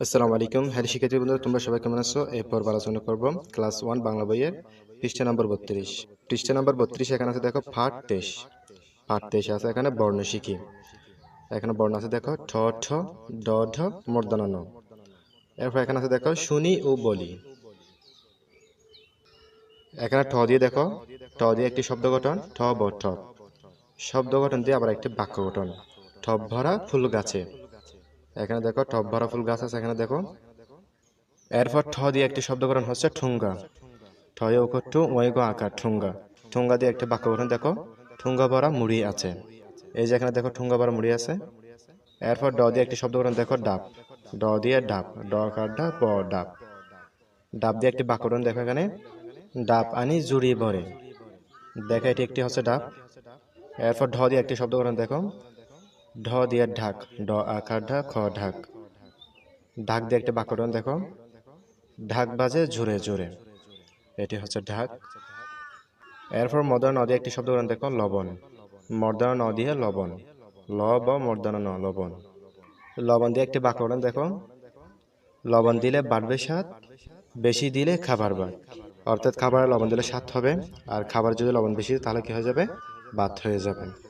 আসসালামু আলাইকুম। হ্যারি শিক্ষার্থী বন্ধুরা, তোমরা সবাই কেমন আছো? এরপর আলোচনা করব ক্লাস ওয়ান বাংলা বইয়ের পৃষ্ঠা নম্বর বত্রিশ। পৃষ্ঠা নম্বর বত্রিশ এখানে আছে দেখো ফাট তেশ ফাট তেশ আছে এখানে বর্ণ শিখি। এখানে বর্ণ আছে দেখো ঠ ঠ, ড, ঢ, মর্দনা, ন। এরপর এখানে আছে দেখো শুনি ও বলি। এখানে ঠ দিয়ে দেখো, ঠ দিয়ে একটি শব্দ গঠন, ঠ ব, ঠ। শব্দ গঠন দিয়ে আবার একটি বাক্য গঠন। ঠপ ভরা ফুল গাছে। এখানে দেখো টপ ভরা ফুল গাছ আছে, এখানে দেখো। এরপর ঠ দিয়ে একটি শব্দকরণ হচ্ছে ঠুঙ্গা। ঠয়ে উকট্টু ওয়েগ আকার, ঠুঙ্গা। ঠুঙ্গা দিয়ে একটি বাক্য গঠন, দেখো, ঠুঙ্গা ভরা মুড়ি আছে। এই যে এখানে দেখো ঠুঙ্গা ভরা মুড়ি আছে। এরপর ড দিয়ে একটি শব্দকরণ, দেখো, ডাব। ড দিয়ে ডাব, ড কার ডাব ডাব। ডাব দিয়ে একটি বাক্য গঠন, দেখো এখানে। ডাব আনি জুড়ি ভরে দেখো, এটি একটি হচ্ছে ডাব। এরপর ঢ দিয়ে একটি শব্দকরণ, দেখো। ঢ দিয়ে ঢাক, ড আকার ঢাক, খ ঢাক। ঢাক দিয়ে একটা বাক্যটন দেখো। ঢাক বাজে জোরে জোরে। এটি হচ্ছে ঢাক। এরপর মদন নদী একটি শব্দ দেখো, লবণ। মর্দনা ন দিয়ে লবণ। ল ব, মর্দনা ন, লবণ। লবণ দিয়ে একটি বাক্যটন দেখো। লবণ দিলে বাড়বে স্বাদ, বেশি দিলে খাবার বাড়। অর্থাৎ খাবারে লবণ দিলে স্বাদ হবে, আর খাবার যদি লবণ বেশি, তাহলে কি হয়ে যাবে? বাদ হয়ে যাবে।